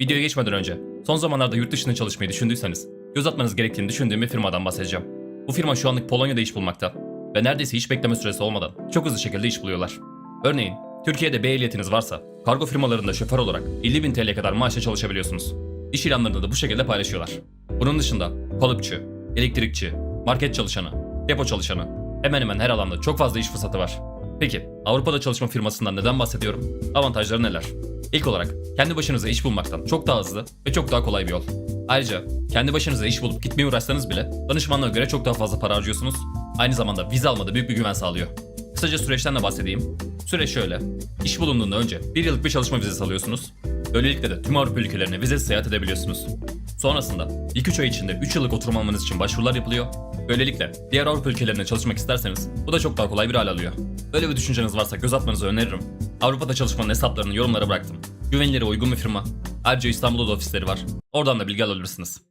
Videoya geçmeden önce son zamanlarda yurt dışında çalışmayı düşündüyseniz göz atmanız gerektiğini düşündüğüm bir firmadan bahsedeceğim. Bu firma şu anlık Polonya'da iş bulmakta ve neredeyse hiç bekleme süresi olmadan çok hızlı şekilde iş buluyorlar. Örneğin Türkiye'de B ehliyetiniz varsa kargo firmalarında şoför olarak 50.000 TL kadar maaşla çalışabiliyorsunuz. İş ilanlarında da bu şekilde paylaşıyorlar. Bunun dışında kalıpçı, elektrikçi, market çalışanı, depo çalışanı hemen hemen her alanda çok fazla iş fırsatı var. Peki Avrupa'da çalışma firmasından neden bahsediyorum? Avantajları neler? İlk olarak kendi başınıza iş bulmaktan çok daha hızlı ve çok daha kolay bir yol. Ayrıca kendi başınıza iş bulup gitmeye uğraşsanız bile danışmanlığa göre çok daha fazla para harcıyorsunuz. Aynı zamanda vize almada büyük bir güven sağlıyor. Kısaca süreçten de bahsedeyim. Süreç şöyle. İş bulunduğunda önce bir yıllık bir çalışma vizesi alıyorsunuz. Böylelikle de tüm Avrupa ülkelerine vizesiz seyahat edebiliyorsunuz. Sonrasında 2-3 ay içinde 3 yıllık oturum almanız için başvurular yapılıyor. Böylelikle diğer Avrupa ülkelerine çalışmak isterseniz bu da çok daha kolay bir hal alıyor. Böyle bir düşünceniz varsa göz atmanızı öneririm. Avrupa'da çalışmanın hesaplarını yorumlara bıraktım. Güvenilere uygun bir firma. Ayrıca İstanbul'da da ofisleri var. Oradan da bilgi alabilirsiniz.